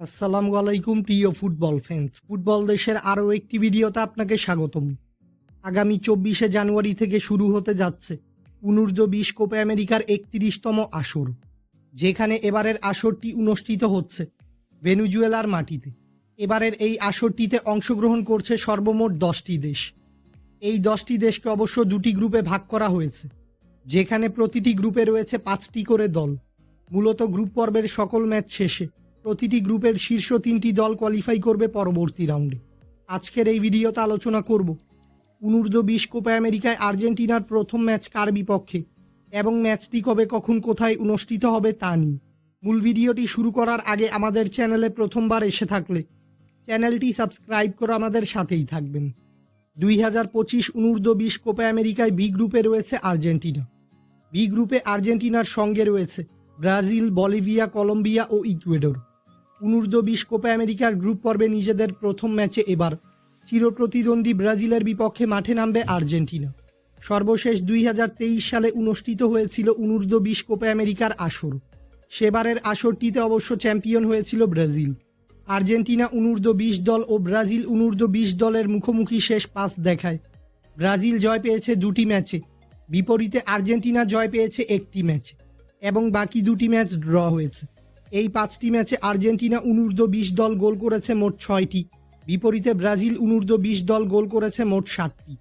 আসসালামু আলাইকুম, প্রিয় ফুটবল ফ্যান্স ফুটবল দেশের আরও একটি ভিডিওতে আপনাকে স্বাগতম। আগামী চব্বিশে জানুয়ারি থেকে শুরু হতে যাচ্ছে অনূর্ধ্ব বিশ কোপা আমেরিকার একত্রিশতম আসর, যেখানে এবারের আসরটি অনুষ্ঠিত হচ্ছে ভেনুজুয়েলার মাটিতে। এবারের এই আসরটিতে অংশগ্রহণ করছে সর্বমোট দশটি দেশ। এই দশটি দেশকে অবশ্য দুটি গ্রুপে ভাগ করা হয়েছে, যেখানে প্রতিটি গ্রুপে রয়েছে পাঁচটি করে দল। মূলত গ্রুপ পর্বের সকল ম্যাচ শেষে প্রতিটি গ্রুপের শীর্ষ তিনটি দল কোয়ালিফাই করবে পরবর্তী রাউন্ডে আজকের এই ভিডিওতে আলোচনা করব। অনূর্ধ্ব বিশ কোপা আমেরিকায় আর্জেন্টিনার প্রথম ম্যাচ কার বিপক্ষে এবং ম্যাচটি কবে কখন কোথায় অনুষ্ঠিত হবে তা নিয়ে। মূল ভিডিওটি শুরু করার আগে আমাদের চ্যানেলে প্রথমবার এসে থাকলে চ্যানেলটি সাবস্ক্রাইব করে আমাদের সাথেই থাকবেন। দুই হাজার পঁচিশ অনূর্ধ্ব বিশ কোপা আমেরিকায় বি গ্রুপে রয়েছে আর্জেন্টিনা। বি গ্রুপে আর্জেন্টিনার সঙ্গে রয়েছে ব্রাজিল, বলিভিয়া, কলম্বিয়া ও ইকুয়েডর। অনূর্ধ্ব বিশ কোপা আমেরিকার গ্রুপ পর্বে নিজেদের প্রথম ম্যাচে এবার চিরপ্রতিদ্বন্দ্বী ব্রাজিলের বিপক্ষে মাঠে নামবে আর্জেন্টিনা। সর্বশেষ দুই হাজার তেইশ সালে অনুষ্ঠিত হয়েছিল অনূর্ধ্ব বিশ কোপা আমেরিকার আসর। সেবারের আসরটিতে অবশ্য চ্যাম্পিয়ন হয়েছিল ব্রাজিল। আর্জেন্টিনা অনূর্ধ্ব বিশ দল ও ব্রাজিল অনূর্ধ্ব বিশ দলের মুখোমুখি শেষ পাঁচ দেখায়। ব্রাজিল জয় পেয়েছে দুটি ম্যাচে, বিপরীতে আর্জেন্টিনা জয় পেয়েছে একটি ম্যাচে এবং বাকি দুটি ম্যাচ ড্র হয়েছে। এই পাঁচটি ম্যাচে আর্জেন্টিনা অনূর্ধ্ব বিশ দল গোল করেছে মোট ছয়টি। বিপরীতে ব্রাজিল অনূর্ধ্ব বিশ দল গোল করেছে মোট ষাটটি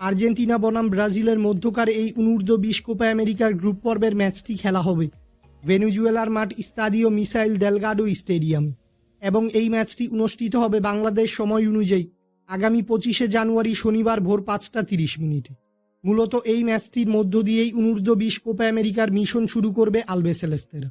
আর্জেন্টিনা বনাম ব্রাজিলের মধ্যকার এই অনূর্ধ্ব বিশ কোপা আমেরিকার গ্রুপ পর্বের ম্যাচটি খেলা হবে। ভেনুজুয়েলার মাঠ স্তাদিও মিসাইল দেলগাডো স্টেডিয়াম। এবং এই ম্যাচটি অনুষ্ঠিত হবে বাংলাদেশ সময় অনুযায়ী আগামী পঁচিশে জানুয়ারি শনিবার ভোর পাঁচটা তিরিশ মিনিটে। মূলত এই ম্যাচটির মধ্য দিয়েই অনূর্ধ্ব বিশ কোপা আমেরিকার মিশন শুরু করবে আলবেসেলেস্তেরা।